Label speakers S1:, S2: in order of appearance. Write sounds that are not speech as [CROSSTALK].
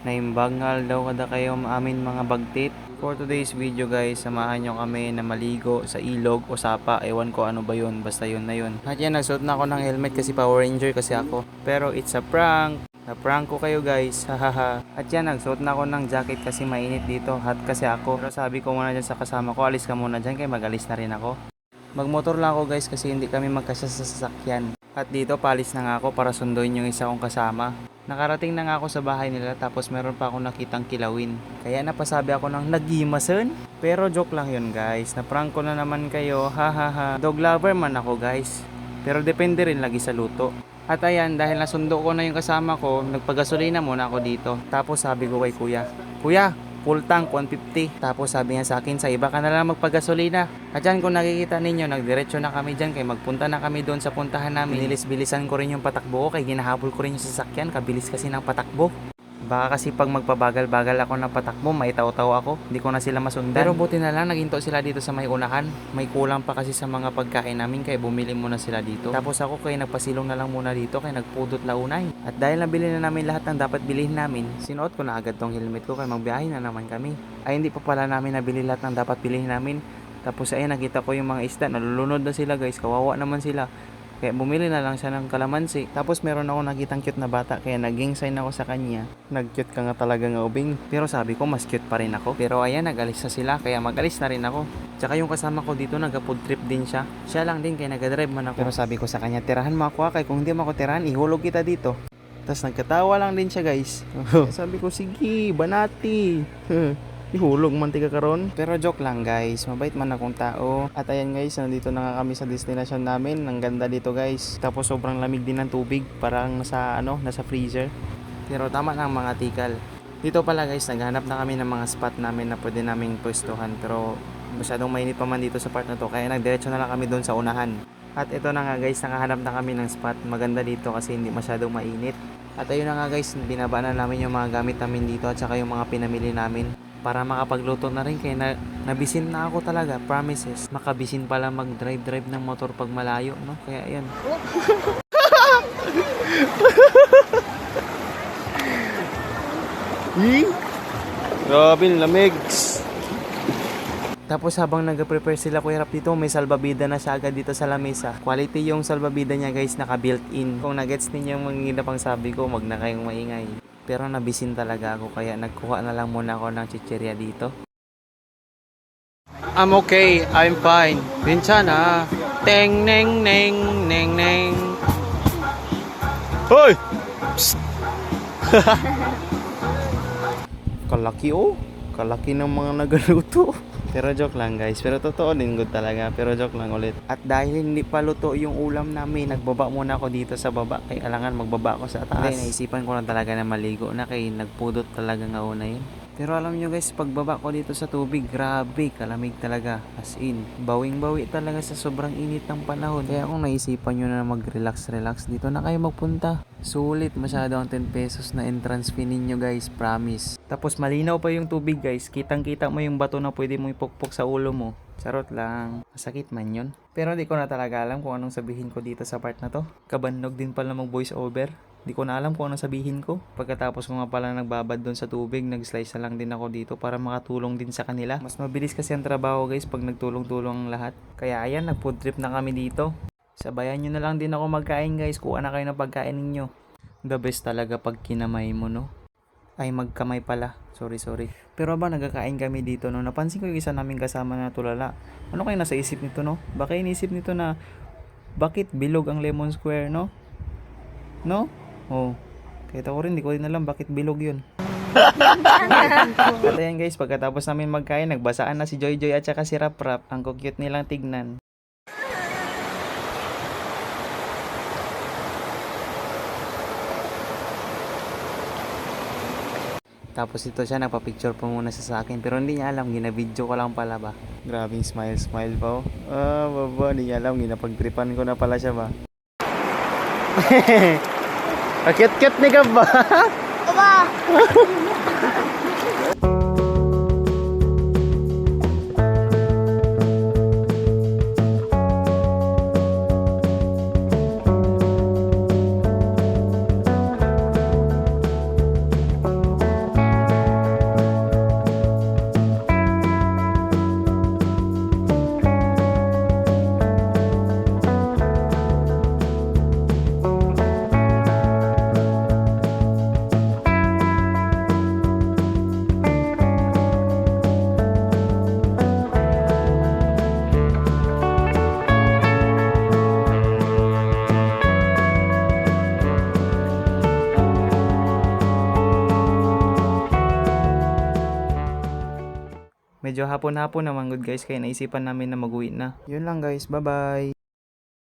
S1: Naimbangal daw kada kayo amin mga bagtit. For today's video guys, samahan nyo kami na maligo sa ilog o sapa. Ewan ko ano ba yun, basta yun na yun. At yan, nagsuot na ako ng helmet kasi Power Ranger kasi ako. Pero it's a prank. Na-prank ko kayo guys, [LAUGHS] hahaha. At yan, nagsuot na ako ng jacket kasi mainit dito. Hot kasi ako. Pero sabi ko muna dyan sa kasama ko, alis ka muna dyan kaya mag-alis na rin ako. Magmotor lang ako guys kasi hindi kami magkasya. At dito palis na nga ako para sunduin yung isa kong kasama. Nakarating na nga ako sa bahay nila tapos meron pa akong nakitang kilawin. Kaya napasabi ako ng nagimasan. Pero joke lang yun guys. Naprank ko na naman kayo. Ha ha ha. Dog lover man ako guys. Pero depende rin lagi sa luto. At ayan, dahil nasundo ko na yung kasama ko, nagpagasolina muna ako dito. Tapos sabi ko kay kuya, Kuya, full tank 150. Tapos sabi niya sa akin, sa iba ka na lang magpagasolina. At yan kung nakikita ninyo, nagdiretso na kami dyan kay magpunta na kami doon sa puntahan namin. Nilis-bilisan ko rin yung patakbo ko kay ginahabol ko rin yung sasakyan. Kabilis kasi ng patakbo. Baka kasi pag magpabagal-bagal ako ng patakbo, may taw-taw ako. Hindi ko na sila masundan. Pero buti na lang, naghinto sila dito sa may unahan. May kulang pa kasi sa mga pagkain namin, kaya bumili muna sila dito. Tapos ako kaya nagpasilong na lang muna dito, kaya nagpudot launay. At dahil nabili na namin lahat ng dapat bilhin namin, sinuot ko na agad tong helmet ko, kaya magbiyahe na naman kami. Ay hindi pa pala namin nabili lahat ng dapat bilhin namin. Tapos ayun, nakita ko yung mga isda, nalulunod na sila guys, kawawa naman sila. Kaya bumili na lang siya ng kalamansi. Tapos meron ako nakitang cute na bata. Kaya naging sign ako sa kanya. Nag-cute ka nga talaga nga ubing. Pero sabi ko mas cute pa rin ako. Pero ayan nagalis na sila. Kaya magalis na rin ako. Tsaka yung kasama ko dito nag-food trip din siya. Siya lang din kaya nag-drive man ako. Pero sabi ko sa kanya tirahan mo ako ah, kaya kung hindi mo ako tirahan ihulog kita dito. Tapos nagkatawa lang din siya guys. [LAUGHS] sabi ko sige banati. [LAUGHS] Ihulog man tiga karon. Pero joke lang guys, mabait man akong tao. At ayan guys, nandito na nga kami sa destination namin. Ang ganda dito guys. Tapos sobrang lamig din ng tubig, parang nasa ano, nasa freezer. Pero tama na ang mga tikal. Dito pala guys, naghanap na kami ng mga spot namin na pwede naming pwestuhan. Pero masyadong mainit pa man dito sa part na to. Kaya nagdiretso na lang kami doon sa unahan. At ito na nga guys, nakahanap na kami ng spot. Maganda dito kasi hindi masyadong mainit. At ayun na nga guys, binaba na namin yung mga gamit namin dito at saka yung mga pinamili namin para makapagluto na rin kaya na, nabisin na ako talaga promises makabisin pala mag drive drive ng motor pag malayo no kaya yun [LAUGHS] Grabe, lamig. Tapos habang nag-prepare sila Kuya Rap dito, may salbabida na siya agad dito sa lamesa. Quality yung salbabida niya guys, naka-built-in. Kung nagets ninyo yung mga pang sabi ko, wag na kayong maingay. Pero nabisin talaga ako kaya nagkuha na lang muna ako ng chichirya dito. I'm okay, I'm fine. Pinchana. Teng neng neng neng neng. Hoy! Psst! [LAUGHS] Kalaki oh. Kalaki ng mga nagaluto. Pero joke lang guys. Pero totoo din good talaga. Pero joke lang ulit. At dahil hindi pa luto yung ulam namin, nagbaba muna ako dito sa baba. Kaya alangan magbaba ako sa taas. Hindi, naisipan ko na talaga na maligo na kay nagpudot talaga nga una yun. Pero alam nyo guys, pagbaba ko dito sa tubig, grabe, kalamig talaga. As in, bawing-bawi talaga sa sobrang init ng panahon. Kaya kung naisipan nyo na mag-relax-relax, dito na kayo magpunta. Sulit masyado ang 10 pesos na entrance fee ninyo guys, promise. Tapos malinaw pa yung tubig guys, kitang-kita mo yung bato na pwede mo ipukpok sa ulo mo. Charot lang. Masakit man yun. Pero di ko na talaga alam kung anong sabihin ko dito sa part na to. Kabannog din pala mag voice over. Di ko na alam kung anong sabihin ko. Pagkatapos ko nga pala nagbabad doon sa tubig, nag-slice na lang din ako dito para makatulong din sa kanila. Mas mabilis kasi ang trabaho guys pag nagtulong-tulong ang lahat. Kaya ayan, nag-food trip na kami dito. Sabayan nyo na lang din ako magkain guys. Kuha na kayo ng pagkain ninyo. The best talaga pag kinamay mo no. Ay magkamay pala. Sorry, sorry. Pero ba nagkakain kami dito no? Napansin ko yung isa naming kasama na tulala. Ano kayo nasa isip nito no? Baka inisip nito na bakit bilog ang lemon square no? No? Oh. Kahit ako rin, di ko rin alam bakit bilog yun. [LAUGHS] At ayan guys, pagkatapos namin magkain, nagbasaan na si Joy Joy at saka si Rap Rap. Ang cute nilang tignan. Tapos ito siya, napapicture po muna siya sa akin. Pero hindi niya alam, ginabidyo ko lang pala ba. Grabing smile, smile pa oh. Ah, baba, hindi niya alam, ginapagtripan ko na pala siya ba. [LAUGHS] Akit-kit ni ka ba?
S2: Aba! [LAUGHS]
S1: Medyo hapon-hapon naman good guys kaya naisipan namin na mag-uwi na. Yun lang guys, bye bye!